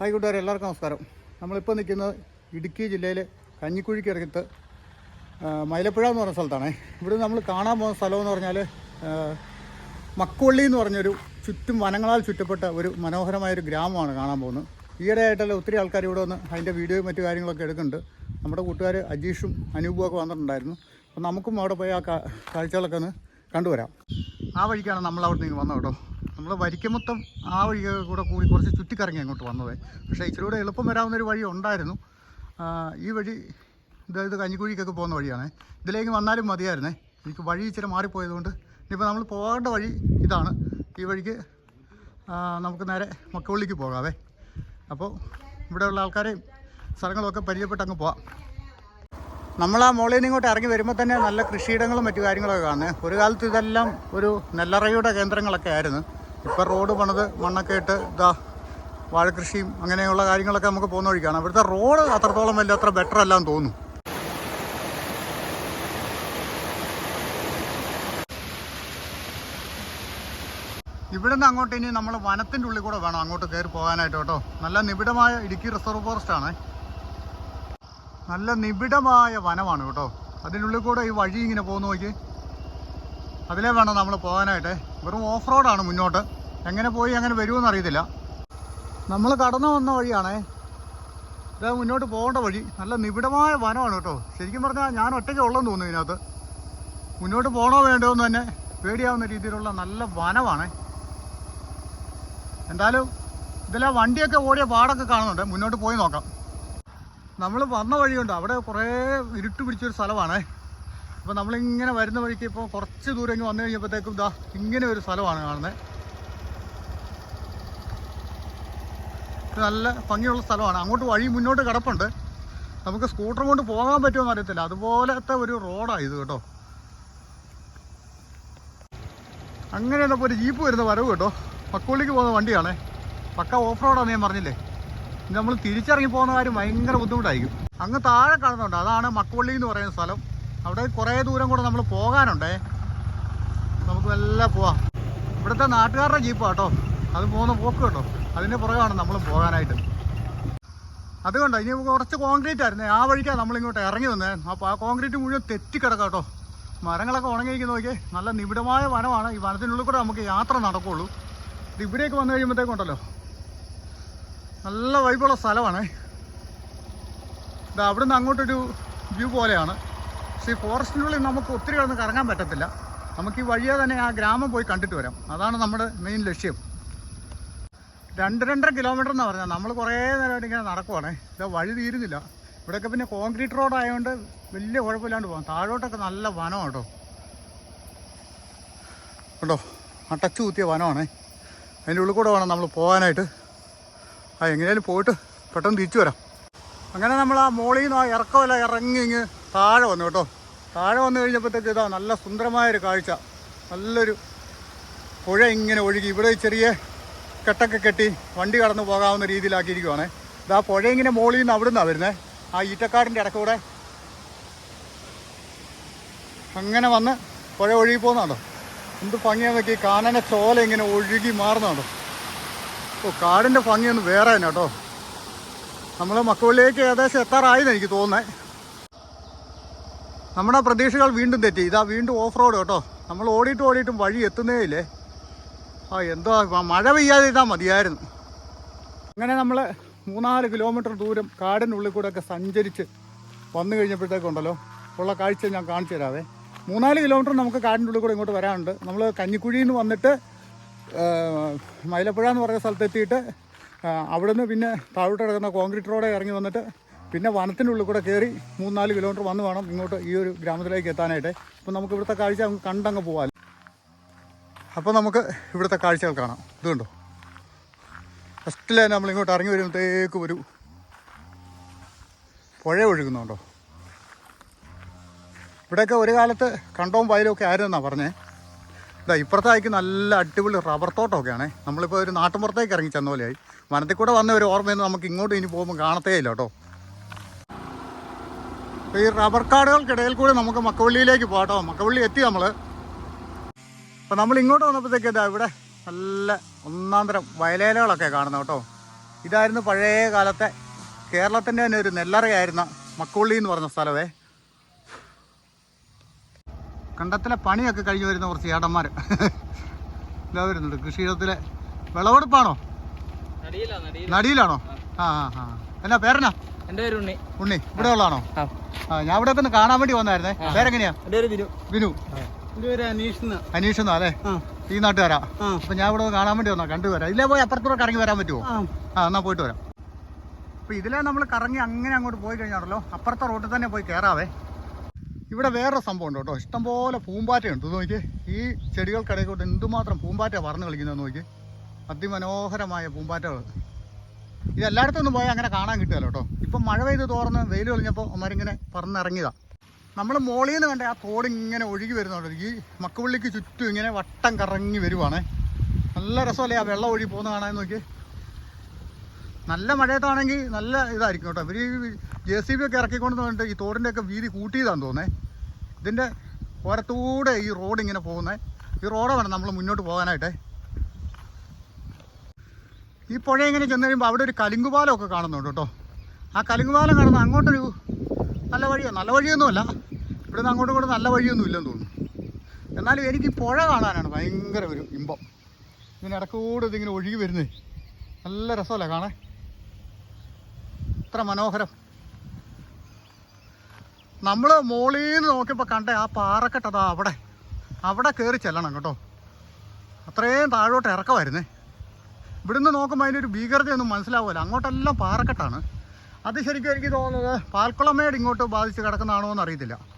Hi കൂട്ടുകാരെ എല്ലാവർക്കും നമസ്കാരം. നമ്മളിപ്പോൾ നിൽക്കുന്നത് ഇടുക്കി ജില്ലയിലെ കഞ്ഞിക്കുഴിക്കടുത്ത് മൈലപ്പുഴ എന്ന് പറഞ്ഞ സ്ഥലത്താണ്. ഇവിടെ നമ്മൾ കാണാൻ പോകുന്ന സ്ഥലം എന്ന് പറഞ്ഞാൽ മക്കുവള്ളി എന്ന് പറഞ്ഞൊരു ചുറ്റും വനങ്ങളാൽ ചുറ്റപ്പെട്ട ഒരു മനോഹരമായൊരു ഗ്രാമമാണ് കാണാൻ പോകുന്നത്. ഈയിടെ ആയിട്ടല്ല ഒത്തിരി ആൾക്കാർ ഇവിടെ വന്ന് അതിന്റെ വീഡിയോയും മറ്റു കാര്യങ്ങളൊക്കെ എടുക്കുന്നുണ്ട്. നമ്മുടെ കൂട്ടുകാർ അജീഷും അനൂപും ഒക്കെ വന്നിട്ടുണ്ടായിരുന്നു. അപ്പോൾ നമുക്കും അവിടെ പോയി ആ കാഴ്ചകളൊക്കെ ഒന്ന് കണ്ടുവരാം. ആ വഴിക്കാണ് നമ്മൾ അവിടെ നിന്ന് വന്നത് കേട്ടോ. നമ്മൾ വരിക്കമൊത്തം ആ വഴി കൂടെ കൂടി കുറച്ച് ചുറ്റിക്കറങ്ങി അങ്ങോട്ട് വന്നത്. പക്ഷേ ഇച്ചിരി കൂടെ എളുപ്പം വരാവുന്നൊരു വഴി ഉണ്ടായിരുന്നു. ഈ വഴി ഇതായത് കഞ്ഞിക്കുഴിക്കൊക്കെ പോകുന്ന വഴിയാണ്. ഇതിലേക്ക് വന്നാലും മതിയായിരുന്നേ. എനിക്ക് വഴി ഇച്ചിരി മാറിപ്പോയതുകൊണ്ട് ഇനിയിപ്പോൾ നമ്മൾ പോകേണ്ട വഴി ഇതാണ്. ഈ വഴിക്ക് നമുക്ക് നേരെ മക്കവള്ളിക്ക് പോകാവേ. അപ്പോൾ ഇവിടെയുള്ള ആൾക്കാരെയും സ്ഥലങ്ങളൊക്കെ പരിചയപ്പെട്ട് അങ്ങ് പോവാം. നമ്മൾ ആ മോളിൽ നിന്ന് ഇങ്ങോട്ട് ഇറങ്ങി വരുമ്പോൾ തന്നെ നല്ല കൃഷിയിടങ്ങളും മറ്റു കാര്യങ്ങളൊക്കെ കാണുന്നത് ഒരു കാലത്ത് ഇതെല്ലാം ഒരു നെല്ലറയുടെ കേന്ദ്രങ്ങളൊക്കെ ആയിരുന്നു. ഇപ്പോൾ റോഡ് പണിത് മണ്ണൊക്കെ ഇട്ട് ഇതാ വാഴക്കൃഷിയും അങ്ങനെയുള്ള കാര്യങ്ങളൊക്കെ നമുക്ക് പോകുന്ന വഴിക്കാണ്. ഇവിടുത്തെ റോഡ് അത്രത്തോളം വലിയ അത്ര ബെറ്റർ അല്ലാന്ന് തോന്നുന്നു. ഇവിടുന്ന് അങ്ങോട്ട് ഇനി നമ്മൾ വനത്തിന്റെ ഉള്ളിൽ കൂടെ വേണം അങ്ങോട്ട് കയറി പോകാനായിട്ട് കേട്ടോ. നല്ല നിബിഡമായ ഇടുക്കി റിസർവ് ഫോറസ്റ്റ് ആണ്. നല്ല നിബിഡമായ വനമാണ് കേട്ടോ. അതിനുള്ളിൽ കൂടെ ഈ വഴി ഇങ്ങനെ പോകുന്ന നോക്കി. അതിലേ വേണം നമ്മൾ പോകാനായിട്ട്. വെറും ഓഫ് റോഡാണ് മുന്നോട്ട്. എങ്ങനെ പോയി അങ്ങനെ വരുമെന്ന് അറിയത്തില്ല. നമ്മൾ കടന്നു വന്ന വഴിയാണേ. ഇത് മുന്നോട്ട് പോകേണ്ട വഴി. നല്ല നിബിഡമായ വനമാണ് കേട്ടോ. ശരിക്കും പറഞ്ഞാൽ ഞാൻ ഒറ്റയ്ക്ക് ഉള്ളെന്ന് തോന്നുന്നു ഇതിനകത്ത്. മുന്നോട്ട് പോകണോ വേണ്ടോ എന്ന് തന്നെ പേടിയാവുന്ന രീതിയിലുള്ള നല്ല വനമാണേ. എന്തായാലും ഇതെല്ലാം വണ്ടിയൊക്കെ ഓടിയ പാടൊക്കെ കാണുന്നുണ്ട്. മുന്നോട്ട് പോയി നോക്കാം. നമ്മൾ വന്ന വഴിയുണ്ട്. അവിടെ കുറേ ഇരുട്ട് പിടിച്ചൊരു സ്ഥലമാണ്. അപ്പോൾ നമ്മളിങ്ങനെ വരുന്ന വഴിക്ക് ഇപ്പോൾ കുറച്ച് ദൂരം ഇങ്ങ് വന്നു കഴിഞ്ഞപ്പോഴത്തേക്കും ഇതാ ഇങ്ങനെ ഒരു സ്ഥലമാണ് കാണുന്നത് ഇത് നല്ല ഭംഗിയുള്ള സ്ഥലമാണ്. അങ്ങോട്ട് വഴി മുന്നോട്ട് കിടപ്പുണ്ട്. നമുക്ക് സ്കൂട്ടർ കൊണ്ട് പോകാൻ പറ്റുമെന്ന് അറിയത്തില്ല. അതുപോലത്തെ ഒരു റോഡാണ് ഇത് കേട്ടോ. അങ്ങനെ എന്നപ്പോൾ ഒരു ജീപ്പ് വരുന്ന വരവ് കേട്ടോ. പക്കോളിക്ക് പോകുന്ന വണ്ടിയാണേ. പക്ക ഓഫ് റോഡാണ് ഞാൻ പറഞ്ഞില്ലേ. നമ്മൾ തിരിച്ചിറങ്ങി പോകുന്ന കാര്യം ഭയങ്കര ബുദ്ധിമുട്ടായിരിക്കും. അങ്ങ് താഴെ കാണുന്നുണ്ട്. അതാണ് മക്കുവള്ളി എന്ന് പറയുന്ന സ്ഥലം. അവിടെ കുറേ ദൂരം കൂടെ നമ്മൾ പോകാനുണ്ടേ. നമുക്ക് എല്ലാം പോവാം. ഇവിടുത്തെ നാട്ടുകാരുടെ ജീപ്പാട്ടോ അത് പോകുന്ന പോക്ക് കേട്ടോ. അതിന്റെ പുറകാണ് നമ്മൾ പോകാനായിട്ട്. അതുകൊണ്ട് ഇനി കുറച്ച് കോൺക്രീറ്റ് ആയിരുന്നു. ആ വഴിക്കാണ് നമ്മളിങ്ങോട്ട് ഇറങ്ങി വന്നേ. അപ്പോൾ ആ കോൺക്രീറ്റ് മുഴുവൻ തെറ്റിക്കിടക്കാം കേട്ടോ. മരങ്ങളൊക്കെ ഉണങ്ങിയിരിക്കുന്ന നോക്കിയേ. നല്ല നിബിഡമായ വനമാണ്. ഈ വനത്തിനുള്ളിൽ കൂടെ നമുക്ക് യാത്ര നടക്കുള്ളൂ. ഇത് ഇവിടേക്ക് വന്നു കഴിയുമ്പോഴത്തേക്കുണ്ടല്ലോ നല്ല വൈബുള്ള സ്ഥലമാണ്. ഇത് അവിടുന്ന് അങ്ങോട്ടൊരു വ്യൂ പോലെയാണ്. പക്ഷേ ഈ ഫോറസ്റ്റിനുള്ളിൽ നമുക്ക് ഒത്തിരി കിടന്ന് കറങ്ങാൻ പറ്റത്തില്ല. നമുക്ക് ഈ വഴിയെ തന്നെ ആ ഗ്രാമം പോയി കണ്ടിട്ട് വരാം. അതാണ് നമ്മുടെ മെയിൻ ലക്ഷ്യം. രണ്ട് രണ്ടര കിലോമീറ്റർ എന്ന് പറഞ്ഞാൽ നമ്മൾ കുറേ നേരമായിട്ട് ഇങ്ങനെ നടക്കുവാണേ. ഇത് വഴി തീരുന്നില്ല. ഇവിടെയൊക്കെ പിന്നെ കോൺക്രീറ്റ് റോഡ് ആയതുകൊണ്ട് വലിയ കുഴപ്പമില്ലാണ്ട് പോകാം താഴോട്ടൊക്കെ നല്ല വനം കേട്ടോ. കേട്ടോ അടച്ചു കുത്തിയ വനമാണേ. അതിന്റെ ഉള്ളിൽ കൂടെ വേണം നമ്മൾ പോകാനായിട്ട്. ആ എങ്ങനെയാലും പോയിട്ട് പെട്ടെന്ന് തിരിച്ചു വരാം. അങ്ങനെ നമ്മൾ ആ മോളിൽ നിന്ന് ആ ഇറക്കമല്ല ഇറങ്ങി ഇങ്ങ് താഴെ വന്നു കേട്ടോ. താഴെ വന്നു കഴിഞ്ഞപ്പോഴത്തേക്ക് ഇതാ നല്ല സുന്ദരമായൊരു കാഴ്ച. നല്ലൊരു പുഴ ഇങ്ങനെ ഒഴുകി. ഇവിടെ ചെറിയ കെട്ടൊക്കെ കെട്ടി വണ്ടി കടന്നു പോകാവുന്ന രീതിയിലാക്കിയിരിക്കുവാണ്. ഇത് ആ പുഴ ഇങ്ങനെ മോളിൽ നിന്ന് അവിടെ നിന്നാണ് വരുന്നത് ആ ഈറ്റക്കാടിന്റെ ഇടക്കൂടെ അങ്ങനെ വന്ന് പുഴ ഒഴുകി പോകുന്നതാണോ? എന്ത് ഭംഗിയാന്നൊക്കെ നോക്കി കാനന ചോല ഇങ്ങനെ ഒഴുകി മാറുന്നതാണോ? ഓ കാടിന്റെ ഭംഗിയൊന്നും വേറെ തന്നെ കേട്ടോ. നമ്മൾ മക്കളിലേക്ക് ഏകദേശം എത്താറായെന്ന് എനിക്ക് തോന്നുന്നത് നമ്മുടെ പ്രതീക്ഷകൾ വീണ്ടും തെറ്റി. ഇതാ വീണ്ടും ഓഫ് റോഡ് കേട്ടോ. നമ്മൾ ഓടിയിട്ട് ഓടിയിട്ടും വഴി എത്തുന്നേ ഇല്ലേ? ആ എന്തോ മഴ പെയ്യാതെ ഇതാ മതിയായിരുന്നു. അങ്ങനെ നമ്മൾ മൂന്നാൽ കിലോമീറ്റർ ദൂരം കാടിനുള്ളിൽ കൂടെ ഒക്കെ സഞ്ചരിച്ച് വന്നു കഴിഞ്ഞപ്പോഴത്തേക്കുണ്ടല്ലോ. ഉള്ള കാഴ്ച ഞാൻ കാണിച്ചു തരാവേ. മൂന്നാൽ കിലോമീറ്റർ നമുക്ക് കാടിന്റെ ഉള്ളിൽ കൂടെ ഇങ്ങോട്ട് വരാനുണ്ട്. നമ്മൾ കഞ്ഞിക്കുഴിയിൽ നിന്ന് വന്നിട്ട് മൈലപ്പുഴ എന്ന് പറഞ്ഞ സ്ഥലത്ത് എത്തിയിട്ട് ആ, അവിടുന്ന് പിന്നെ താഴോട്ട് കിടക്കുന്ന കോൺക്രീറ്റ് റോഡ് ഇറങ്ങി വന്നിട്ട് പിന്നെ വനത്തിന്റെ ഉള്ളിൽ കൂടെ കയറി മൂന്നാൽ കിലോമീറ്റർ വന്ന് വേണം ഇങ്ങോട്ട് ഈ ഒരു ഗ്രാമത്തിലേക്ക് എത്താനായിട്ട്. അപ്പോൾ നമുക്ക് ഇവിടുത്തെ കാഴ്ച നമുക്ക് കണ്ടങ്ങ് പോകാം അപ്പോൾ നമുക്ക് ഇവിടുത്തെ കാഴ്ചകൾ കാണാം. ഇതുണ്ടോ? ഫസ്റ്റിൽ തന്നെ നമ്മൾ ഇങ്ങോട്ട് ഇറങ്ങി വരുമ്പോഴത്തേക്ക് ഒരു പുഴ ഒഴുകുന്നുണ്ടോ? ഇവിടെയൊക്കെ ഒരു കാലത്ത് കണ്ടവും വയലും ഒക്കെ ആയിരുന്നാണ് പറഞ്ഞേ. ഇതാ ഇപ്പുറത്തേക്ക് നല്ല അടിപൊളി റബ്ബർ തോട്ടമൊക്കെയാണേ. നമ്മളിപ്പോൾ ഒരു നാട്ടുമ്പുറത്തേക്ക് ഇറങ്ങി ചെന്ന പോലെയായി. വനത്തിൽ കൂടെ വന്ന ഒരു ഓർമ്മയൊന്നും നമുക്ക് ഇങ്ങോട്ട് ഇനി പോകുമ്പോൾ കാണത്തേ ഇല്ല കേട്ടോ. ഈ റബ്ബർ കാടുകൾക്കിടയിൽ കൂടെ നമുക്ക് മക്കവള്ളിയിലേക്ക് പോകാം കേട്ടോ. മക്കവള്ളി എത്തി നമ്മൾ അപ്പോൾ നമ്മൾ ഇങ്ങോട്ട് വന്നപ്പോഴത്തേക്ക് ഇതാ ഇവിടെ നല്ല ഒന്നാന്തരം വയലേലകളൊക്കെ കാണുന്നത് കേട്ടോ. ഇതായിരുന്നു പഴയ കാലത്തെ കേരളത്തിന്റെ തന്നെ ഒരു നെല്ലറയായിരുന്ന മക്കുള്ളി എന്ന് പറഞ്ഞ സ്ഥലമേ. കണ്ടത്തിലെ പണിയൊക്കെ കഴിഞ്ഞു വരുന്ന കുറച്ച് ഏടന്മാർ ഇതാ വരുന്നുണ്ട് കൃഷിയിടത്തിലെ വിളവെടുപ്പാണോ? നടിയിലാണോ? ആ. ആ ആ എന്നാ പേരനാ എന്റെ പേര് ഉണ്ണി. ഉണ്ണി. ഇവിടെ ഉള്ളതാണോ ആ ഞാൻ ഇവിടെ ഒന്ന് കാണാൻ വേണ്ടി വന്നായിരുന്നേ. പേരെങ്ങനെയാ? വിനു. പേര് അനീഷ് എന്നാ. അല്ലേ? ഈ നാട്ടുകാരാ? അപ്പൊ ഞാൻ ഇവിടെ കാണാൻ വേണ്ടി വന്നാ കണ്ടുവരാം ഇല്ലേ പോയി അപ്പുറത്തൂടെ കറങ്ങി വരാൻ പറ്റുമോ ആ. എന്നാ പോയിട്ട് വരാം. അപ്പൊ ഇതിലെ നമ്മൾ കറങ്ങി അങ്ങനെ അങ്ങോട്ട് പോയി കഴിഞ്ഞാണല്ലോ അപ്പുറത്തെ റോട്ടിൽ തന്നെ പോയി കയറാവേ ഇവിടെ വേറൊരു സംഭവം ഉണ്ട് കേട്ടോ. ഇഷ്ടംപോലെ പൂമ്പാറ്റയുണ്ട് ഇത് നോക്കിയേ. ഈ ചെടികൾക്കിടയിൽ കൊണ്ട് എന്തുമാത്രം പൂമ്പാറ്റ പറന്ന് കളിക്കുന്നത് നോക്കി അതിമനോഹരമായ പൂമ്പാറ്റകൾ ഇത് എല്ലായിടത്തും ഒന്നും പോയാൽ അങ്ങനെ കാണാൻ കിട്ടുമല്ലോ കേട്ടോ. ഇപ്പം മഴ പെയ്ത് തോർന്ന് വെയിൽ കളിഞ്ഞപ്പോൾ അമ്മരിങ്ങനെ പറന്നിറങ്ങിയതാ. നമ്മൾ മോളിൽ നിന്ന് കണ്ട ആ തോട് ഇങ്ങനെ ഒഴുകി വരുന്നുണ്ട്. ഈ മക്കുപള്ളിക്ക് ചുറ്റും ഇങ്ങനെ വട്ടം കറങ്ങി വരുവാണേ. നല്ല രസമല്ലേ ആ വെള്ളം ഒഴുകി പോകുന്ന കാണാൻ നോക്കി. നല്ല മഴയത്താണെങ്കിൽ നല്ല ഇതായിരിക്കും കേട്ടോ. ഇവർ ഈ ജെ സി ബി ഒക്കെ ഇറക്കിക്കൊണ്ട് വന്നിട്ട് ഈ തോടിന്റെ ഒക്കെ വീതി കൂട്ടിയതാണെന്ന് തോന്നേ ഇതിന്റെ ഓരത്തൂടെ ഈ റോഡ് ഇങ്ങനെ പോകുന്നത് ഈ റോഡ് വേണം നമ്മൾ മുന്നോട്ട് പോകാനായിട്ടേ. ഈ പുഴ ഇങ്ങനെ ചെന്ന് കഴിയുമ്പോൾ അവിടെ ഒരു കലിങ്കുപാലമൊക്കെ കാണുന്നുണ്ട് കേട്ടോ. ആ കലുങ്കുപാലം കാണുന്ന അങ്ങോട്ടൊരു നല്ല വഴിയോ. നല്ല വഴിയൊന്നുമല്ല. ഇവിടെ നിന്ന് അങ്ങോട്ടും ഇങ്ങോട്ടും നല്ല വഴിയൊന്നും ഇല്ലെന്ന് തോന്നുന്നു. എന്നാലും എനിക്ക് പുഴ കാണാനാണ് ഭയങ്കര ഒരു ഇമ്പം. ഇങ്ങനെ ഇടക്കൂടെ ഇതിങ്ങനെ ഒഴുകി വരുന്നേ. നല്ല രസമല്ലേ കാണാൻ? ഇത്ര മനോഹരം. നമ്മൾ മോളിൽ നിന്ന് നോക്കിയപ്പോൾ കണ്ട ആ പാറക്കെട്ടതാ അവിടെ. അവിടെ കയറി ചെല്ലണം കേട്ടോ. അത്രയും താഴോട്ട് ഇറക്കമായിരുന്നേ. ഇവിടുന്ന് നോക്കുമ്പോൾ അതിനൊരു ഭീകരതയൊന്നും മനസ്സിലാവില്ല അങ്ങോട്ടെല്ലാം പാറക്കെട്ടാണ്. അത് ശരിക്കും എനിക്ക് തോന്നുന്നത് പാൽക്കുളമേട് ഇങ്ങോട്ട് ബാധിച്ച് കിടക്കുന്നതാണോ എന്ന് അറിയത്തില്ല.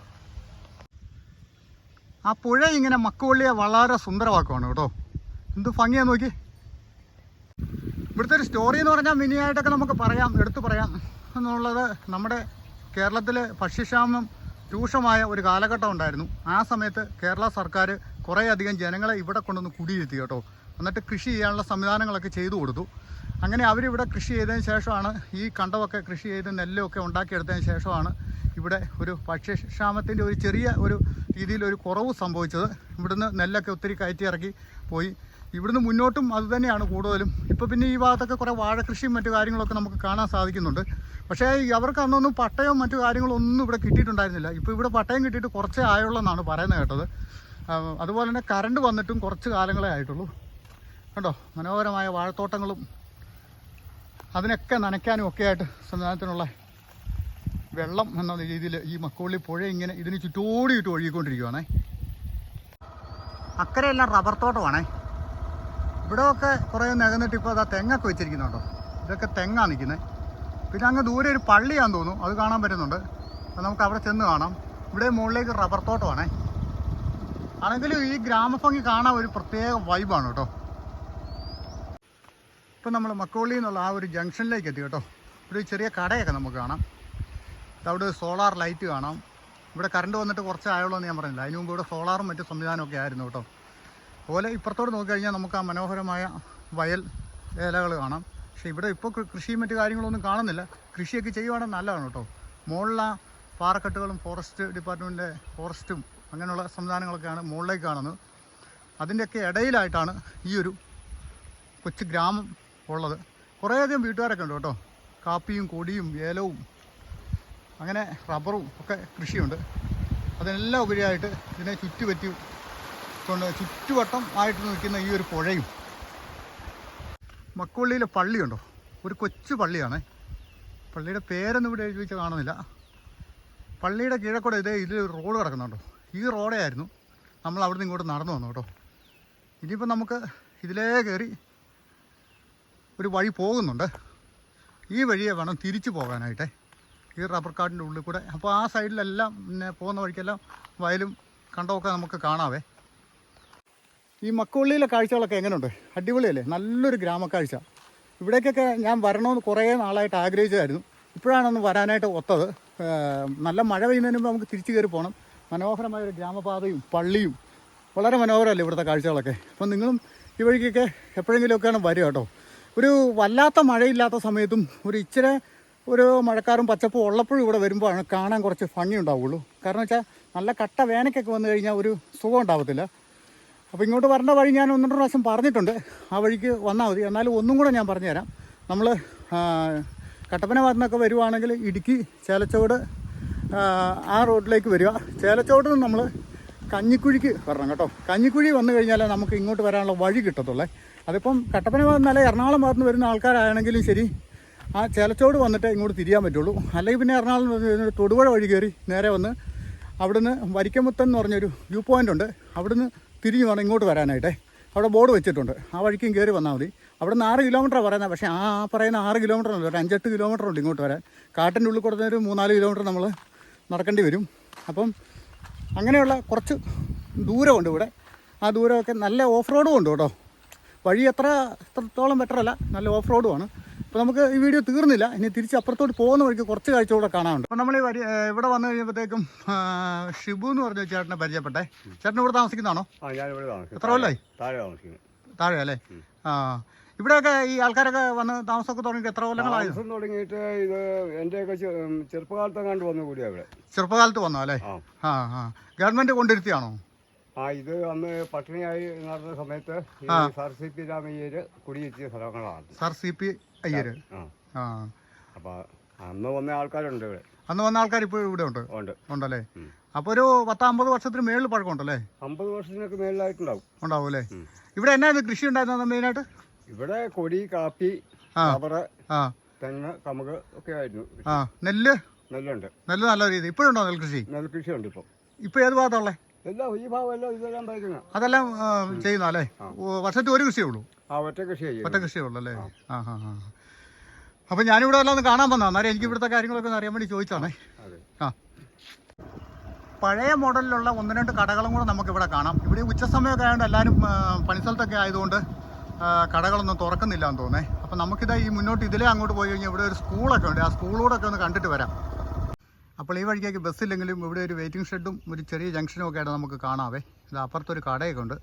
ആ പുഴ ഇങ്ങനെ മക്കുവള്ളിയെ വളരെ സുന്ദരമാക്കുവാണ് കേട്ടോ. എന്ത് ഭംഗിയാ നോക്കി. ഇവിടുത്തെ ഒരു സ്റ്റോറി എന്ന് പറഞ്ഞാൽ മിനിയായിട്ടൊക്കെ നമുക്ക് പറയാം എടുത്തു പറയാം. എന്നുള്ളത് നമ്മുടെ കേരളത്തിൽ ഭക്ഷ്യക്ഷാമം രൂക്ഷമായ ഒരു കാലഘട്ടം ഉണ്ടായിരുന്നു. ആ സമയത്ത് കേരള സർക്കാർ കുറേയധികം ജനങ്ങളെ ഇവിടെ കൊണ്ടുവന്ന് കുടിയിരുത്തി കേട്ടോ. എന്നിട്ട് കൃഷി ചെയ്യാനുള്ള സംവിധാനങ്ങളൊക്കെ ചെയ്തു കൊടുത്തു. അങ്ങനെ അവരിവിടെ കൃഷി ചെയ്തതിന് ശേഷമാണ് ഈ കണ്ടമൊക്കെ കൃഷി ചെയ്ത് നെല്ലൊക്കെ ഉണ്ടാക്കിയെടുത്തതിന് ശേഷമാണ് ഇവിടെ ഒരു ഭക്ഷ്യക്ഷാമത്തിന്റെ ഒരു ചെറിയ ഒരു രീതിയിൽ ഒരു കുറവ് സംഭവിച്ചത്. ഇവിടുന്ന് നെല്ലൊക്കെ ഒത്തിരി കയറ്റി ഇറക്കി പോയി. ഇവിടുന്ന് മുന്നോട്ടും അതുതന്നെയാണ് കൂടുതലും. ഇപ്പോൾ പിന്നെ ഈ ഭാഗത്തൊക്കെ കുറേ വാഴകൃഷിയും മറ്റു കാര്യങ്ങളൊക്കെ നമുക്ക് കാണാൻ സാധിക്കുന്നുണ്ട്. പക്ഷേ അവർക്ക് അന്നൊന്നും പട്ടയവും മറ്റു കാര്യങ്ങളും ഒന്നും ഇവിടെ കിട്ടിയിട്ടുണ്ടായിരുന്നില്ല. ഇപ്പോൾ ഇവിടെ പട്ടയം കിട്ടിയിട്ട് കുറച്ചേ ആയുള്ളെന്നാണ് പറയുന്നത് കേട്ടത്. അതുപോലെ തന്നെ കറണ്ട് വന്നിട്ടും കുറച്ച് കാലങ്ങളേ ആയിട്ടുള്ളൂ. കണ്ടോ? മനോഹരമായ വാഴത്തോട്ടങ്ങളും അതിനൊക്കെ നനയ്ക്കാനും ഒക്കെ ആയിട്ട് സംവിധാനത്തിനുള്ള വെള്ളം എന്ന രീതിയിൽ ഈ മക്കോളി പുഴ ഇങ്ങനെ ഇതിന് ചുറ്റോടിയിട്ട് ഒഴുകിക്കൊണ്ടിരിക്കുവാണേ. അക്കരെയെല്ലാം റബ്ബർ തോട്ടമാണേ. ഇവിടെയൊക്കെ കുറേ നികന്നിട്ട് ഇപ്പോൾ അതാ തെങ്ങൊക്കെ വെച്ചിരിക്കുന്നുണ്ടോ. ഇതൊക്കെ തെങ്ങാണ് നിൽക്കുന്നത് പിന്നെ അങ്ങ് ദൂരെ ഒരു പള്ളിയാന്ന് തോന്നുന്നു. അത് കാണാൻ പറ്റുന്നുണ്ട്. അത് നമുക്ക് അവിടെ ചെന്ന് കാണാം. ഇവിടെ മുകളിലേക്ക് റബ്ബർ തോട്ടമാണേ. ആണെങ്കിലും ഈ ഗ്രാമഭംഗി കാണാൻ ഒരു പ്രത്യേക വൈബാണ് കേട്ടോ. ഇപ്പം നമ്മൾ മക്കോളി എന്നുള്ള ആ ഒരു ജംഗ്ഷനിലേക്ക് എത്തി കേട്ടോ. ഒരു ചെറിയ കടയൊക്കെ നമുക്ക് കാണാം. അവിടെ സോളാർ ലൈറ്റ് കാണാം. ഇവിടെ കറണ്ട് വന്നിട്ട് കുറച്ച് ആയുള്ളൂ ഞാൻ പറഞ്ഞില്ല. അതിന് മുമ്പ് ഇവിടെ സോളാറും മറ്റു സംവിധാനമൊക്കെ ആയിരുന്നു കേട്ടോ. അതുപോലെ ഇപ്പുറത്തോട്ട് നോക്കിക്കഴിഞ്ഞാൽ നമുക്ക് ആ മനോഹരമായ വയൽ ഏലകൾ കാണാം. പക്ഷേ ഇവിടെ ഇപ്പോൾ കൃഷിയും മറ്റു കാര്യങ്ങളൊന്നും കാണുന്നില്ല. കൃഷിയൊക്കെ ചെയ്യുവാണെങ്കിൽ നല്ലതാണ് കേട്ടോ. മുകളിലെ പാറക്കെട്ടുകളും ഫോറസ്റ്റ് ഡിപ്പാർട്ട്മെന്റിന്റെ ഫോറസ്റ്റും അങ്ങനെയുള്ള സംവിധാനങ്ങളൊക്കെയാണ് മുകളിലേക്ക് കാണുന്നത്. അതിന്റെയൊക്കെ ഇടയിലായിട്ടാണ് ഈ ഒരു കൊച്ചു ഗ്രാമം ഉള്ളത്. കുറേയധികം വീട്ടുകാരൊക്കെ ഉണ്ട് കേട്ടോ. കാപ്പിയും കൊടിയും ഏലവും അങ്ങനെ റബ്ബറും ഒക്കെ കൃഷിയുണ്ട്. അതിനെല്ലാം ഉപരിയായിട്ട് ഇതിനെ ചുറ്റുപറ്റി കൊണ്ട് ചുറ്റുവട്ടം ആയിട്ട് നിൽക്കുന്ന ഈ ഒരു പുഴയും. മക്കുള്ളിയിലെ പള്ളിയുണ്ടോ ഒരു കൊച്ചു പള്ളിയാണ്. പള്ളിയുടെ പേരൊന്നും ഇവിടെ എഴുതി വെച്ച് കാണുന്നില്ല. പള്ളിയുടെ കീഴക്കൂടെ ഇതേ ഇതിൽ റോഡ് കിടക്കുന്നുണ്ടോ. ഈ റോഡേ ആയിരുന്നു. നമ്മൾ നിന്ന് ഇങ്ങോട്ട് നടന്നു വന്നു കേട്ടോ. ഇനിയിപ്പോൾ നമുക്ക് ഇതിലേ കയറി ഒരു വഴി പോകുന്നുണ്ട്. ഈ വഴിയെ വേണം തിരിച്ചു പോകാനായിട്ടേ. ഈ റബ്ബർ കാടിന്റെ ഉള്ളിൽ കൂടെ. അപ്പോൾ ആ സൈഡിലെല്ലാം പിന്നെ പോകുന്ന വഴിക്കെല്ലാം വയലും കണ്ടമൊക്കെ നമുക്ക് കാണാവേ. ഈ മക്കുള്ളിയിലെ കാഴ്ചകളൊക്കെ എങ്ങനെയുണ്ട്? അടിപൊളിയല്ലേ? നല്ലൊരു ഗ്രാമക്കാഴ്ച. ഇവിടേക്കൊക്കെ ഞാൻ വരണമെന്ന് കുറേ നാളായിട്ട് ആഗ്രഹിച്ചതായിരുന്നു. ഇപ്പോഴാണൊന്ന് വരാനായിട്ട് ഒത്തത്. നല്ല മഴ പെയ്യുന്നതിന് മുമ്പ് നമുക്ക് തിരിച്ചു കയറി പോകണം മനോഹരമായ ഒരു ഗ്രാമപാതയും പള്ളിയും. വളരെ മനോഹരമല്ലേ ഇവിടുത്തെ കാഴ്ചകളൊക്കെ? അപ്പം നിങ്ങളും ഈ വഴിക്കൊക്കെ എപ്പോഴെങ്കിലുമൊക്കെയാണ് വരിക കേട്ടോ. ഒരു വല്ലാത്ത മഴയില്ലാത്ത സമയത്തും ഒരു ഇച്ചിരി ഒരു മഴക്കാറും പച്ചപ്പും ഉള്ളപ്പോഴും ഇവിടെ വരുമ്പോഴാണ് കാണാൻ കുറച്ച് ഭംഗി ഉണ്ടാവുള്ളൂ. കാരണം വെച്ചാൽ നല്ല കട്ട വേനയ്ക്കൊക്കെ വന്നു കഴിഞ്ഞാൽ ഒരു സുഖം ഉണ്ടാവത്തില്ല. അപ്പോൾ ഇങ്ങോട്ട് വരേണ്ട വഴി ഞാൻ ഒന്ന് പ്രാവശ്യം പറഞ്ഞിട്ടുണ്ട്. ആ വഴിക്ക് വന്നാൽ മതി. എന്നാലും ഒന്നും കൂടെ ഞാൻ പറഞ്ഞുതരാം. നമ്മൾ കട്ടപ്പന ഭാഗത്തുനിന്നൊക്കെ വരുവാണെങ്കിൽ ഇടുക്കി ചേലച്ചോട് ആ റോഡിലേക്ക് വരിക. ചേലച്ചോട് നിന്ന് നമ്മൾ കഞ്ഞിക്കുഴിക്ക് വരണം കേട്ടോ. കഞ്ഞിക്കുഴി വന്നു കഴിഞ്ഞാൽ നമുക്ക് ഇങ്ങോട്ട് വരാനുള്ള വഴി കിട്ടത്തുള്ളേ. അതിപ്പം കട്ടപ്പന ഭാഗത്തുനിന്നല്ല എറണാകുളം ഭാഗത്തുനിന്ന് വരുന്ന ആൾക്കാരാണെങ്കിലും ശരി ആ ചേലച്ചോട് വന്നിട്ട് ഇങ്ങോട്ട് തിരിയാൻ പറ്റുള്ളൂ. അല്ലെങ്കിൽ പിന്നെ എറണാകുളം തൊടുപുഴ വഴി കയറി നേരെ വന്ന് അവിടുന്ന് വരിക്കമുത്തൻ എന്ന് പറഞ്ഞൊരു വ്യൂ പോയിന്റ് ഉണ്ട്. അവിടുന്ന് തിരിഞ്ഞ് വേണം ഇങ്ങോട്ട് വരാനായിട്ടേ. അവിടെ ബോർഡ് വെച്ചിട്ടുണ്ട്. ആ വഴിക്കും കയറി വന്നാൽ മതി. അവിടെ നിന്ന് ആറ് കിലോമീറ്ററാണ് പറയുന്നത്. പക്ഷേ ആ പറയുന്ന ആറ് കിലോമീറ്റർ അല്ല. ഒരു അഞ്ചെട്ട് കിലോമീറ്റർ ഉണ്ട് ഇങ്ങോട്ട് വരാൻ. കാട്ടിന്റെ ഉള്ളിൽ കൊടുത്ത ഒരു മൂന്നാൽ കിലോമീറ്റർ നമ്മൾ നടക്കേണ്ടി വരും. അപ്പം അങ്ങനെയുള്ള കുറച്ച് ദൂരമുണ്ട് ഇവിടെ. ആ ദൂരമൊക്കെ നല്ല ഓഫ് റോഡും ഉണ്ട് കേട്ടോ. വഴി എത്ര എത്രത്തോളം ബെറ്ററല്ല നല്ല ഓഫ് റോഡുമാണ് അപ്പോൾ നമുക്ക് ഈ വീഡിയോ തീർന്നില്ല. ഇനി തിരിച്ച് അപ്പുറത്തോട്ട് പോകുന്ന വഴിക്ക് കുറച്ച് കാഴ്ച കൂടെ കാണാനുണ്ട്. അപ്പോൾ നമ്മൾ ഈ വരി ഇവിടെ വന്നു കഴിയുമ്പോഴത്തേക്കും ഷിബു എന്ന് പറഞ്ഞ ചേട്ടനെ പരിചയപ്പെട്ടെ. ചേട്ടൻ ഇവിടെ താമസിക്കുന്നതാണോ? എത്ര കൊല്ലായി? താഴെ അല്ലേ ആ ഇവിടെയൊക്കെ ഈ ആൾക്കാരൊക്കെ വന്ന് താമസമൊക്കെ തുടങ്ങിയിട്ട് എത്ര കൊല്ലങ്ങളായി? താമസം തുടങ്ങിയിട്ട് ഇത് എന്റെയൊക്കെ ചെറുപ്പകാലത്ത് കണ്ട് വന്നു കൂടിയാ ഇവിടെ. ചെറുപ്പകാലത്ത് വന്നോ അല്ലേ? ആ. ആ ഗവൺമെന്റ് കൊണ്ടിരുത്തിയാണോ? ആ ഇത് അന്ന് പട്ടിണിയായി നടന്ന സമയത്ത് സർ സി പി രാമയ്യര് കുടിയിരുത്തിയ സ്ഥലങ്ങളാണ്. Sir C P Iyer. ആ. അപ്പോൾ അന്ന് വന്ന ആൾക്കാരുണ്ട് ഇവിടെ. അന്ന് വന്ന ആൾക്കാർ ഇപ്പോൾ ഇവിടെ ഉണ്ട്? ഉണ്ട്. ഉണ്ടല്ലേ? അപ്പൊ അപ്പോൾ ഒരു പത്തമ്പത് വർഷത്തിന് മേളിൽ പഴക്കമുണ്ടല്ലേ അമ്പത് വർഷത്തിനൊക്കെ മേളിലായിട്ടുണ്ടാവും. ഉണ്ടാവും അല്ലേ? ഇവിടെ എന്നായിരുന്നു കൃഷി ഉണ്ടായിരുന്നത് മെയിനായിട്ട്? ഇവിടെ കൊടി കാപ്പി. റബ്ബറ് തെങ്ങ് കമുക് ഒക്കെ ആയിരുന്നു. ആ. നെല്ല്? നെല്ലുണ്ട്. നെല്ല് നല്ല രീതി ഇപ്പോഴുണ്ടോ നെൽകൃഷി? നെൽകൃഷി ഉണ്ട് ഇപ്പൊ ഇപ്പോൾ ഏത് ഭാഗത്തുള്ളേ എല്ലാം ഈ ഭാഗം എല്ലാം ഇതെല്ലാം പയറ്റുന്ന അതെല്ലാം ചെയ്യുന്ന അല്ലേ? വർഷത്തിൽ ഒരു കൃഷിയേ ഉള്ളൂ? ആ ഒറ്റ കൃഷിയേ ഉള്ളൂ അല്ലേ? ആ. ഹാ അപ്പം ഞാനിവിടെ എല്ലാം ഒന്ന് കാണാൻ വന്നതാണ് അന്നേരം എനിക്ക് ഇവിടുത്തെ കാര്യങ്ങളൊക്കെ ഒന്ന് അറിയാൻ വേണ്ടി ചോദിച്ചാണേ ആ പഴയ മോഡലിലുള്ള ഒന്ന് രണ്ട് കടകളും കൂടെ നമുക്ക് ഇവിടെ കാണാം. ഇവിടെ ഉച്ച സമയമൊക്കെ ആയതുകൊണ്ട് എല്ലാവരും പണിസ്ഥലത്തൊക്കെ ആയതുകൊണ്ട് കടകളൊന്നും തുറക്കുന്നില്ല എന്ന് തോന്നേ അപ്പം നമുക്കിത് ഈ മുന്നോട്ട് ഇതിലേ അങ്ങോട്ട് പോയി കഴിഞ്ഞാൽ ഇവിടെ ഒരു സ്കൂളൊക്കെ ഉണ്ട്. ആ സ്കൂളൂടൊക്കെ ഒന്ന് കണ്ടിട്ട് വരാം. അപ്പോൾ ഈ വഴിക്കേക്ക് ബസ്സില്ലെങ്കിലും ഇവിടെ ഒരു വെയിറ്റിംഗ് ഷെഡും ഒരു ചെറിയ ജംഗ്ഷനും ഒക്കെ ആയിട്ട് നമുക്ക് കാണാവേ. ഇത് അപ്പുറത്തൊരു കടയൊക്കെ ഉണ്ട്.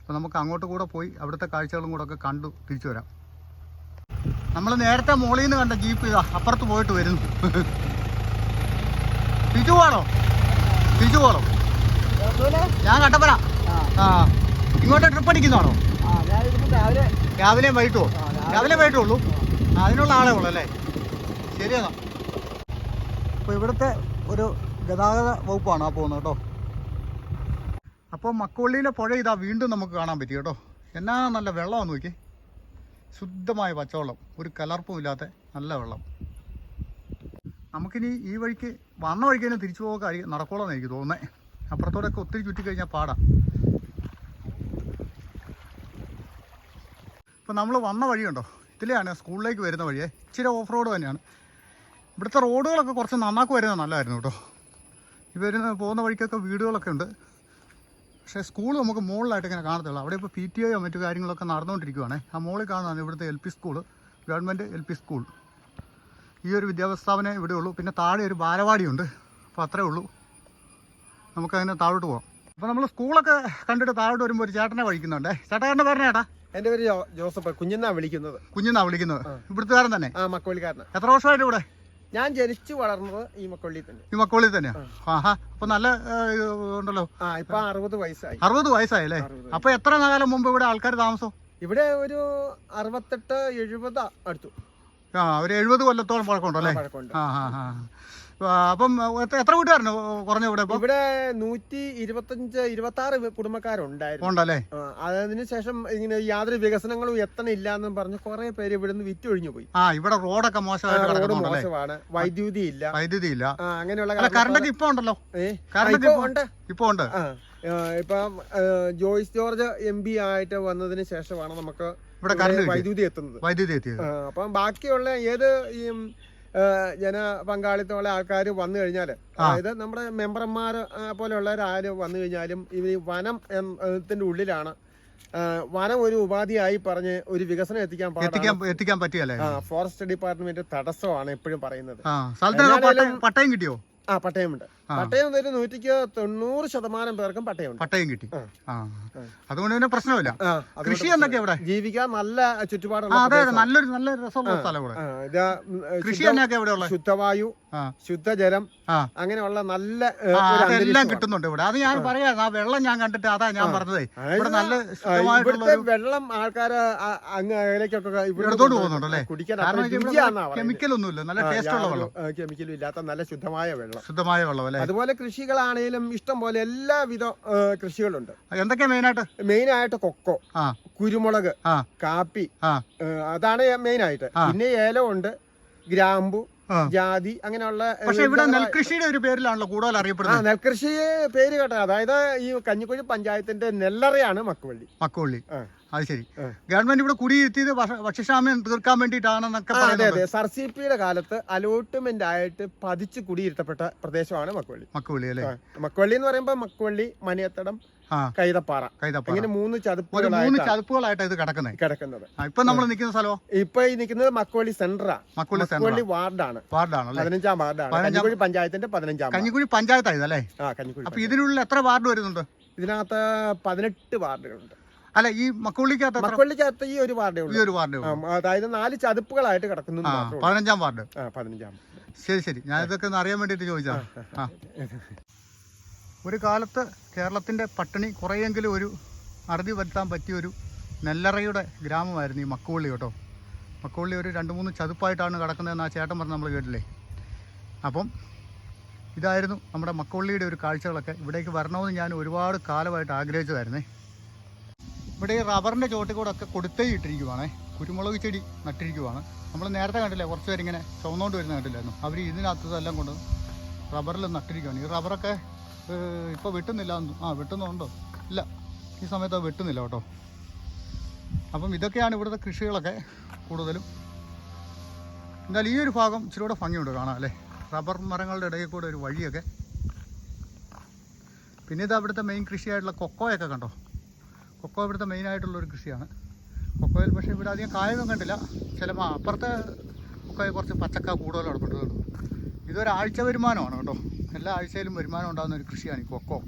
അപ്പോൾ നമുക്ക് അങ്ങോട്ട് കൂടെ പോയി അവിടുത്തെ കാഴ്ചകളും കൂടെ ഒക്കെ കണ്ടു തിരിച്ചു വരാം. നമ്മൾ നേരത്തെ മോളിൽ നിന്ന് കണ്ട ജീപ്പ് ഇതാ അപ്പുറത്ത് പോയിട്ട് വരുന്നു. തിരിച്ചു പോകണോ തിരിച്ചു പോകണോ ഞാൻ കട്ടപ്പന. ആ. ഇങ്ങോട്ട് ട്രിപ്പ് അടിക്കുന്നതാണോ? രാവിലെ വൈകിട്ടോ രാവിലെ വൈകിട്ടുള്ളൂ അതിനുള്ള ആളെ ഉള്ളൂ അല്ലേ? ശരിയെന്നാ. അപ്പോൾ ഇവിടുത്തെ ഒരു ഗതാഗത വകുപ്പാണ് ആ പോകുന്നത് കേട്ടോ. അപ്പോൾ മക്കവള്ളിയിലെ പുഴ ഇതാ വീണ്ടും നമുക്ക് കാണാൻ പറ്റി കേട്ടോ. എന്നാ നല്ല വെള്ളമാണ് നോക്കി ശുദ്ധമായ പച്ചവെള്ളം. ഒരു കലർപ്പും ഇല്ലാത്ത നല്ല വെള്ളം. നമുക്കിനി ഈ വഴിക്ക് വന്ന വഴിക്ക് തന്നെ തിരിച്ചു പോകാൻ നടക്കോളാന്ന് എനിക്ക് തോന്നുന്നത് അപ്പുറത്തോടൊക്കെ ഒത്തിരി ചുറ്റി ചുറ്റിക്കഴിഞ്ഞാൽ പാടാം. ഇപ്പോൾ നമ്മൾ വന്ന വഴിയുണ്ടോ? ഇതിലെയാണ് സ്കൂളിലേക്ക് വരുന്ന വഴിയേ. ഇച്ചിരി ഓഫ് റോഡ് തന്നെയാണ്. ഇവിടുത്തെ റോഡുകളൊക്കെ കുറച്ച് നന്നാക്കി വരുന്നത് നല്ലതായിരുന്നു കേട്ടോ. വരുന്ന പോകുന്ന വഴിക്കൊക്കെ വീടുകളൊക്കെ ഉണ്ട്. പക്ഷേ സ്കൂൾ നമുക്ക് മുകളിലായിട്ട് ഇങ്ങനെ കാണത്തുള്ളൂ അവിടെ ഇപ്പോൾ പി ടി ഐയോ മറ്റു കാര്യങ്ങളൊക്കെ നടന്നുകൊണ്ടിരിക്കുവാണേ. ആ മുകളിൽ കാണുന്നതാണ് ഇവിടുത്തെ L P school government L P school ഈ ഒരു വിദ്യാഭ്യാസ സ്ഥാപനം ഇവിടെ ഉള്ളൂ. പിന്നെ താഴെ ഒരു ബാലവാടിയുണ്ട്. അപ്പോൾ അത്രേ ഉള്ളൂ. നമുക്കതിനെ താഴോട്ട് പോകാം അപ്പോൾ നമ്മൾ സ്കൂളൊക്കെ കണ്ടിട്ട് താഴോട്ട് വരുമ്പോൾ ഒരു ചേട്ടനെ വഴിക്കുന്നുണ്ടേ. ചേട്ടാ പറഞ്ഞ ചേട്ടാ? എന്റെ പേര് ജോസഫ് കുഞ്ഞെന്നാ വിളിക്കുന്നത്. കുഞ്ഞിന്നാ വിളിക്കുന്നത്. ഇവിടുത്തുകാരൻ തന്നെ? ആ മക്കോലിക്കാരനാണ് എത്ര വർഷമായിട്ട് ഇവിടെ? ഞാൻ ജനിച്ചു വളർന്നത് ഈ മക്കൊള്ളി തന്നെ. ഈ മക്കോളി തന്നെ. ആഹാ. അപ്പൊ നല്ല ഉണ്ടല്ലോ. ആ ഇപ്പൊ അറുപത് വയസ്സായി. അറുപത് വയസ്സായി അല്ലേ അപ്പൊ എത്ര കാലം മുമ്പ് ഇവിടെ ആൾക്കാർ താമസം? ഇവിടെ ഒരു അറുപത്തെട്ട് എഴുപത് അടുത്തു. ആ ഒരു എഴുപത് കൊല്ലത്തോളം പഴക്കമുണ്ടല്ലേ? പഴക്കമുണ്ട് ആ ആ ആ ആ, അപ്പം എത്ര- എത്ര വീട്ടുകാരന് കുറഞ്ഞ ഇവിടെ ഇവിടെ നൂറ്റി ഇരുപത്തഞ്ച് ഇരുപത്തി ആറ് കുടുംബക്കാരുണ്ടായിരുന്നു. ഉണ്ടല്ലേ? ആ, അതിനുശേഷം ഇങ്ങനെ യാതൊരു വികസനങ്ങളും എത്തണില്ല എന്ന് പറഞ്ഞു കുറെ പേര് ഇവിടുന്ന് വിറ്റൊഴിഞ്ഞു പോയി. ആ ഇവിടെ റോഡൊക്കെ മോശമായിട്ട് മോശമാണ്. വൈദ്യുതി ഇല്ല. വൈദ്യുതി ഇല്ല. അങ്ങനെയുള്ള കറണ്ട് കറണ്ടൊക്കെ ഇപ്പൊ ഉണ്ടല്ലോ. കറണ്ട് ഇപ്പൊ ഉണ്ട്. ഇപ്പൊ ഉണ്ട്. ഇപ്പം ജോയ്സ് ജോർജ് എം പി ആയിട്ട് വന്നതിന് ശേഷമാണ് നമുക്ക് ഇവിടെ ഇവിടെ വൈദ്യുതി എത്തുന്നത്. വൈദ്യുതി എത്തിയത്. അപ്പം ബാക്കിയുള്ള ഏത് ഈ ജന പങ്കാളിത്തമുള്ള ആൾക്കാർ വന്നു കഴിഞ്ഞാൽ അതായത് നമ്മുടെ മെമ്പർമാർ പോലെയുള്ളവരാരും വന്നു കഴിഞ്ഞാലും ഇവർ വനം ത്തിന്റെ ഉള്ളിലാണ് വനം ഒരു ഉപാധിയായി പറഞ്ഞ് ഒരു വികസനം എത്തിക്കാൻ എത്തിക്കാൻ പറ്റിയല്ലേ? ഫോറസ്റ്റ് ഡിപ്പാർട്ട്മെന്റ് തടസ്സമാണ് എപ്പോഴും പറയുന്നത്. പട്ടയം കിട്ടിയോ? ആ പട്ടയമുണ്ട്. പട്ടയം ഒരു നൂറ്റിക്ക് തൊണ്ണൂറ് ശതമാനം പേർക്കും പട്ടയമുണ്ട്. പട്ടയം കിട്ടി. അതുകൊണ്ട് പിന്നെ പ്രശ്നമില്ല. കൃഷി എന്നൊക്കെ ഇവിടെ ജീവിക്കാൻ നല്ല ചുറ്റുപാടുള്ള നല്ലൊരു നല്ലൊരു നല്ല രസമുള്ള സ്ഥലം കൃഷി എന്നൊക്കെ ഇവിടെ ശുദ്ധവായു ശുദ്ധജലം അങ്ങനെയുള്ള നല്ല അതെല്ലാം കിട്ടുന്നുണ്ട് ഇവിടെ. അത് ഞാൻ പറയാം. ആ വെള്ളം ഞാൻ കണ്ടിട്ട് അതാ ഞാൻ പറഞ്ഞത്. ഇവിടെ നല്ല ഇവിടുത്തെ വെള്ളം ആൾക്കാര് ആ- അങ്ങ് അതിലേക്കൊക്കെ ഇവിടെ എടുത്തോണ്ട് പോകുന്നുണ്ടല്ലേ കെമിക്കൽ ഒന്നുമില്ല. നല്ല ടേസ്റ്റ് ഉള്ള വെള്ളം. കെമിക്കലും ഇല്ലാത്ത നല്ല ശുദ്ധമായ വെള്ളം. ശുദ്ധമായ വെള്ളം അല്ലേ? അതുപോലെ കൃഷികളാണേലും ഇഷ്ടം പോലെ എല്ലാവിധ കൃഷികളുണ്ട്. എന്തൊക്കെയാ മെയിനായിട്ട്? മെയിൻ ആയിട്ട് കൊക്കോ ആ. കുരുമുളക് ആ. കാപ്പി ആ. അതാണ് മെയിൻ ആയിട്ട് ആ. പിന്നെ ഏലമുണ്ട് ഗ്രാമ്പു. ജാതി അങ്ങനെയുള്ള പക്ഷെ ഇവിടെ നെൽകൃഷിയുടെ ഒരു പേരിലാണല്ലോ കൂടുതൽ അറിയപ്പെടുന്നത്. നെൽകൃഷി പേര് കേട്ടത്. അതായത് ഈ കഞ്ഞിക്കുഴി പഞ്ചായത്തിന്റെ നെല്ലറയാണ് മക്കുവള്ളി. മക്കുവള്ളി. ആ. അത് ശരി. ഗവൺമെന്റ് ഇവിടെ കുടിയിരുത്തിയത് ഭക്ഷ- ഭക്ഷ്യക്ഷാമം തീർക്കാൻ വേണ്ടിയിട്ടാണെന്നൊക്കെ അതെ അതെ സർ സി പിയുടെ കാലത്ത് അലോട്ട്മെന്റ് ആയിട്ട് പതിച്ച് കുടിയിരുത്തപ്പെട്ട പ്രദേശമാണ് മക്കുവള്ളി. മക്കുവള്ളി അല്ലേ? മക്കുവള്ളി എന്ന് പറയുമ്പോൾ മക്കുവള്ളി മണിയത്തടം കൈതപ്പാറ. കൈതപ്പാറ. ഇങ്ങനെ മൂന്ന് ഒരു മൂന്ന് ചതുപ്പുകളായിട്ടാണ് ഇത് കിടക്കുന്നത്. കിടക്കുന്നത്. ഇപ്പൊ നമ്മൾ നിൽക്കുന്ന സ്ഥലമോ? ഇപ്പൊ ഈ നിൽക്കുന്നത് മക്കുവള്ളി സെന്ററാ മക്കുവള്ളി മക്കുവള്ളി വാർഡാണ്. വാർഡാണ് പതിനഞ്ചാം വാർഡാണ്. കഞ്ഞിക്കുഴി പഞ്ചായത്തിന്റെ പതിനഞ്ചാം കഞ്ഞിക്കുഴി പഞ്ചായത്തായത് അല്ലേ? ആ കഞ്ഞിക്കുഴി അപ്പൊ. ഇതിനുള്ളിൽ എത്ര വാർഡ് വരുന്നുണ്ട്? ഇതിനകത്ത് പതിനെട്ട് വാർഡുകളുണ്ട്. അല്ല ഈ മക്കുള്ളിക്കകത്ത് മക്കുള്ളിക്കകത്ത് ഈ ഒരു വാർഡേ ഈ ഉള്ളൂ ഒരു വാർഡ് ആ, അതായത് നാല് ചതുപ്പുകളായിട്ട് കിടക്കുന്നു ആ ഉള്ളൂ. പതിനഞ്ചാം വാർഡ്. ആ പതിനഞ്ചാം ശരി ശരി. ഞാൻ ഇതൊക്കെ ഒന്ന് അറിയാൻ വേണ്ടിയിട്ട് ചോദിച്ചാ ആ. ഒരു കാലത്ത് കേരളത്തിന്റെ പട്ടിണി കുറേയെങ്കിലും ഒരു അറുതി വരുത്താൻ പറ്റിയ ഒരു നെല്ലറയുടെ ഗ്രാമമായിരുന്നു ഈ മക്കുവള്ളി കേട്ടോ. മക്കുവള്ളി ഒരു രണ്ട് മൂന്ന് ചതുപ്പായിട്ടാണ് കിടക്കുന്നതെന്ന് ആ ചേട്ടൻ പറഞ്ഞ് നമ്മൾ കേട്ടില്ലേ? അപ്പം ഇതായിരുന്നു നമ്മുടെ മക്കുവള്ളിയുടെ ഒരു കാഴ്ചകളൊക്കെ. ഇവിടേക്ക് വരണമെന്ന് ഞാൻ ഒരുപാട് കാലമായിട്ട് ആഗ്രഹിച്ചതായിരുന്നേ. ഇവിടെ ഈ റബ്ബറിന്റെ ചോട്ടിൽ കൂടെ ഒക്കെ കൊടുത്തേ ഇട്ടിരിക്കുവാണേ. കുരുമുളക് ചെടി നട്ടിരിക്കുവാണ്. നമ്മൾ നേരത്തെ കണ്ടില്ലേ കുറച്ച് പേര് ഇങ്ങനെ ചുവന്നുകൊണ്ട് വരുന്ന കണ്ടില്ലായിരുന്നു. അവർ ഇതിനകത്തതെല്ലാം കൊണ്ട് റബ്ബറിൽ നട്ടിരിക്കുകയാണ് ഈ റബ്ബറൊക്കെ ഇപ്പോൾ വെട്ടുന്നില്ല ആ വെട്ടുന്നുണ്ടോ? ഇല്ല. ഈ സമയത്ത് വെട്ടുന്നില്ല കേട്ടോ. അപ്പം ഇതൊക്കെയാണ് ഇവിടുത്തെ കൃഷികളൊക്കെ കൂടുതലും. എന്തായാലും ഈ ഒരു ഭാഗം ഇച്ചിരി കൂടെ ഭംഗിയുണ്ട് കാണാം അല്ലേ? റബ്ബർ മരങ്ങളുടെ ഇടയിൽ കൂടെ ഒരു വഴിയൊക്കെ. പിന്നെ ഇത് അവിടുത്തെ മെയിൻ കൃഷിയായിട്ടുള്ള കൊക്കോയൊക്കെ കണ്ടോ? കൊക്കോ ഇവിടുത്തെ മെയിനായിട്ടുള്ളൊരു കൃഷിയാണ്. കൊക്കോയിൽ പക്ഷേ ഇവിടെ അധികം കായൊന്നും കണ്ടില്ല. ചിലപ്പോൾ അപ്പുറത്തെ കൊക്കോയിൽ കുറച്ച് പച്ചക്ക കൂടുതൽ നടക്കുന്നുണ്ട് ഇതൊരാഴ്ച വരുമാനമാണ് കേട്ടോ. എല്ലാ ആഴ്ചയിലും വരുമാനം ഉണ്ടാകുന്ന ഒരു കൃഷിയാണ് ഈ കൊക്കോ.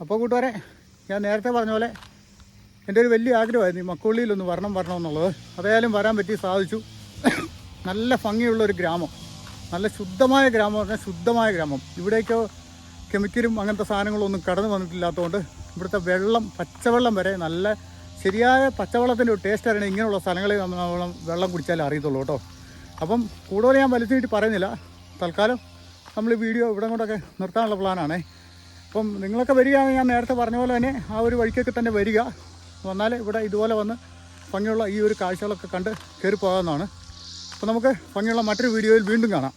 അപ്പോൾ കൂട്ടുകാരെ ഞാൻ നേരത്തെ പറഞ്ഞ പോലെ എന്റെ ഒരു വലിയ ആഗ്രഹമായിരുന്നു ഈ മക്കുള്ളിയിലൊന്ന് വരണം വരണം എന്നുള്ളത്. അതായാലും വരാൻ പറ്റി സാധിച്ചു. നല്ല ഭംഗിയുള്ള ഒരു ഗ്രാമം. നല്ല ശുദ്ധമായ ഗ്രാമം പറഞ്ഞാൽ ശുദ്ധമായ ഗ്രാമം. ഇവിടേക്കോ കെമിക്കലും അങ്ങനത്തെ സാധനങ്ങളൊന്നും കടന്നു വന്നിട്ടില്ലാത്തതുകൊണ്ട് ഇവിടുത്തെ വെള്ളം പച്ചവെള്ളം വരെ നല്ല ശരിയായ പച്ചവെള്ളത്തിന്റെ ഒരു ടേസ്റ്റ് അറിയണം ഇങ്ങനെയുള്ള സ്ഥലങ്ങളിൽ നമ്മൾ വെള്ളം കുടിച്ചാലേ അറിയത്തുള്ളൂ കേട്ടോ. അപ്പം കൂടുതൽ ഞാൻ വലിച്ചിട്ട് പറയുന്നില്ല. തൽക്കാലം നമ്മൾ വീഡിയോ ഇവിടെ കൊണ്ടൊക്കെ നിർത്താനുള്ള പ്ലാനാണേ അപ്പം നിങ്ങളൊക്കെ വരികയാണെങ്കിൽ ഞാൻ നേരത്തെ പറഞ്ഞ പോലെ തന്നെ ആ ഒരു വഴിക്കൊക്കെ തന്നെ വരിക. വന്നാൽ ഇവിടെ ഇതുപോലെ വന്ന് ഭംഗിയുള്ള ഈ ഒരു കാഴ്ചകളൊക്കെ കണ്ട് കയറി പോകാവുന്നതാണ് അപ്പോൾ നമുക്ക് ഭംഗിയുള്ള മറ്റൊരു വീഡിയോയിൽ വീണ്ടും കാണാം.